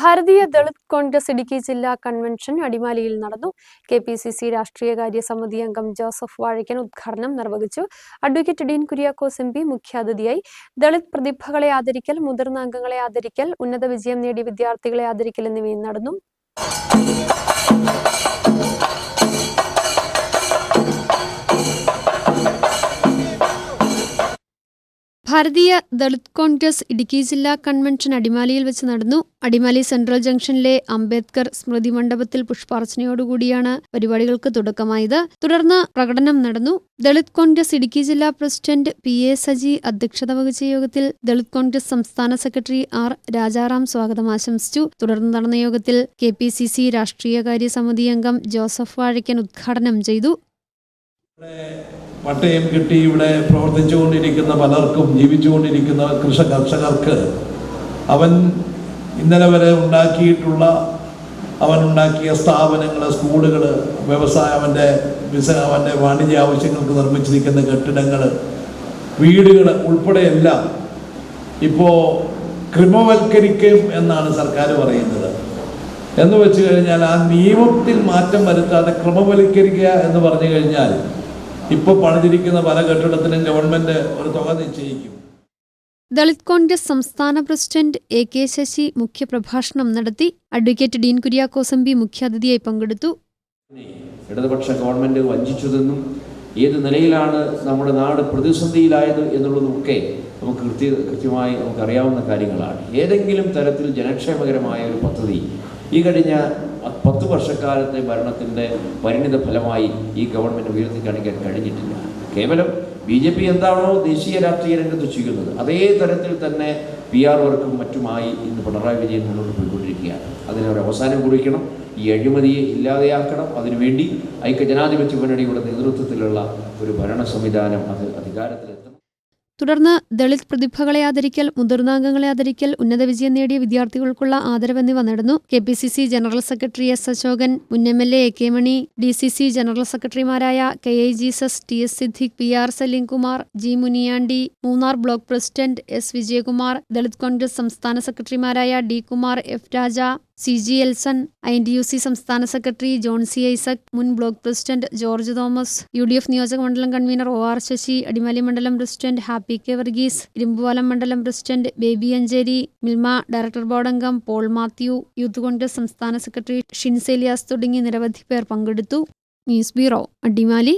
ഭാരതീയ ദളിത് കോൺഗ്രസ് ഇടുക്കി ജില്ലാ കൺവെൻഷൻ അടിമാലിയിൽ നടന്നു. കെ പി സി സി രാഷ്ട്രീയകാര്യ സമിതി അംഗം ജോസഫ് വാഴയ്ക്കൻ ഉദ്ഘാടനം നിർവഹിച്ചു. Advocate Dean Kuriakose M P മുഖ്യാതിഥിയായി. ദളിത് പ്രതിഭകളെ ആദരിക്കൽ മുതിർന്ന അംഗങ്ങളെ ആദരിക്കൽ ഉന്നത വിജയം നേടിയ വിദ്യാർത്ഥികളെ ആദരിക്കൽ എന്നിവയും നടന്നു. ഭാരതീയ ദളിത് കോൺഗ്രസ് ഇടുക്കി ജില്ലാ കൺവെൻഷൻ അടിമാലിയിൽ വെച്ച് നടന്നു. അടിമാലി സെൻട്രൽ ജംഗ്ഷനിലെ അംബേദ്കർ സ്മൃതി മണ്ഡപത്തിൽ പുഷ്പാർച്ചനയോടുകൂടിയാണ് പരിപാടികൾക്ക് തുടക്കമായത്. തുടർന്ന് പ്രകടനം നടന്നു. ദളിത് കോൺഗ്രസ് ഇടുക്കി ജില്ലാ പ്രസിഡന്റ് പി എ സജി അധ്യക്ഷത വഹിച്ച യോഗത്തിൽ ദളിത് കോൺഗ്രസ് സംസ്ഥാന സെക്രട്ടറി ആർ രാജാറാം സ്വാഗതം ആശംസിച്ചു. തുടർന്ന് നടന്ന യോഗത്തിൽ കെ പി സി സി രാഷ്ട്രീയകാര്യ സമിതി അംഗം ജോസഫ് വാഴയ്ക്കൻ ഉദ്ഘാടനം ചെയ്തു. പട്ടയം കിട്ടി ഇവിടെ പ്രവർത്തിച്ചുകൊണ്ടിരിക്കുന്ന പലർക്കും ജീവിച്ചുകൊണ്ടിരിക്കുന്ന കൃഷ കർഷകർക്ക് അവൻ ഇന്നലെ വരെ ഉണ്ടാക്കിയിട്ടുള്ള അവൻ ഉണ്ടാക്കിയ സ്ഥാപനങ്ങൾ സ്കൂളുകൾ വ്യവസായം അവന്റെ ബിസ അവന്റെ വാണിജ്യ ആവശ്യങ്ങൾക്ക് നിർമ്മിച്ചിരിക്കുന്ന കെട്ടിടങ്ങൾ വീടുകൾ ഉൾപ്പെടെയെല്ലാം ഇപ്പോൾ ക്രിമവൽക്കരിക്കും എന്നാണ് സർക്കാർ പറയുന്നത്. എന്ന് വെച്ച് കഴിഞ്ഞാൽ ആ നിയമത്തിൽ മാറ്റം വരുത്താതെ ക്രമവൽക്കരിക്കുക എന്ന് പറഞ്ഞു കഴിഞ്ഞാൽ ഇപ്പോൾ പണിതിരിക്കുന്ന പല കെട്ടിടത്തിനും ഗവൺമെന്റ് ഒരു തുക നിശ്ചയിക്കും. ദളിത് കോൺഗ്രസ് സംസ്ഥാന പ്രസിഡന്റ് എ കെ ശശി മുഖ്യപ്രഭാഷണം നടത്തി advocate Dean Kuriakose M P മുഖ്യാതിഥിയായി പങ്കെടുത്തു. ഇടതുപക്ഷ ഗവൺമെന്റ് വഞ്ചിച്ചതെന്നും ഏത് നിലയിലാണ് നമ്മുടെ നാട് പ്രതിസന്ധിയിലായത് എന്നുള്ളതൊക്കെ നമുക്ക് കൃത്യ കൃത്യമായി നമുക്കറിയാവുന്ന കാര്യങ്ങളാണ്. ഏതെങ്കിലും തരത്തിൽ ജനക്ഷേമകരമായ ഒരു പദ്ധതി ഈ കഴിഞ്ഞ പത്ത് വർഷക്കാലത്തെ ഭരണത്തിന്റെ പരിണിത ഫലമായി ഈ ഗവൺമെന്റ് ഉയർത്തി കാണിക്കാൻ കഴിഞ്ഞിട്ടില്ല. കേവലം ബി ജെ പി എന്താണോ ദേശീയ രാഷ്ട്രീയ രംഗത്ത് ചെയ്യുന്നത് അതേ തരത്തിൽ തന്നെ പി ആർ വർക്കും മറ്റുമായി ഇന്ന് പിണറായി വിജയൻ മുന്നോട്ട് പോയിക്കൊണ്ടിരിക്കുകയാണ്. അതിനൊരു അവസാനം കുറിക്കണം ഈ അഴിമതിയെ ഇല്ലാതെയാക്കണം. അതിനുവേണ്ടി ഐക്യജനാധിപത്യ മുന്നണിയുടെ നേതൃത്വത്തിലുള്ള ഒരു ഭരണ സംവിധാനം അത് അധികാരത്തിലെത്തണം തുടർന്ന് ദളിത് പ്രതിഭകളെ ആദരിക്കൽ മുതിർന്ന അംഗങ്ങളെ ആദരിക്കൽ ഉന്നത വിജയം നേടിയ വിദ്യാർത്ഥികൾക്കുള്ള ആദരവ് എന്നിവ നടന്നു. K P C C general secretary S Ashokan മുൻ M L A K Mani D C C general സെക്രട്ടറിമാരായ K I Jesus T S Siddique P R Salimkumar G Muniyandi Munnar block president S Vijayakumar Dalit Congress സംസ്ഥാന സെക്രട്ടറിമാരായ D Kumar F Raja C G Elson I D U C സംസ്ഥാന secretary John C Isaac മുൻ block president George Thomas U D F നിയോജക മണ്ഡലം convener O R Sasi Adimali മണ്ഡലം president Happy K Varghese Irumpupalam മണ്ഡലം president Baby Ancheri Milma director board അംഗം Paul Mathew youth Congress സംസ്ഥാന secretary ഷിൻസേലിയാസ് തുടങ്ങി നിരവധി പേർ പങ്കെടുത്തു. News bureau Adimali.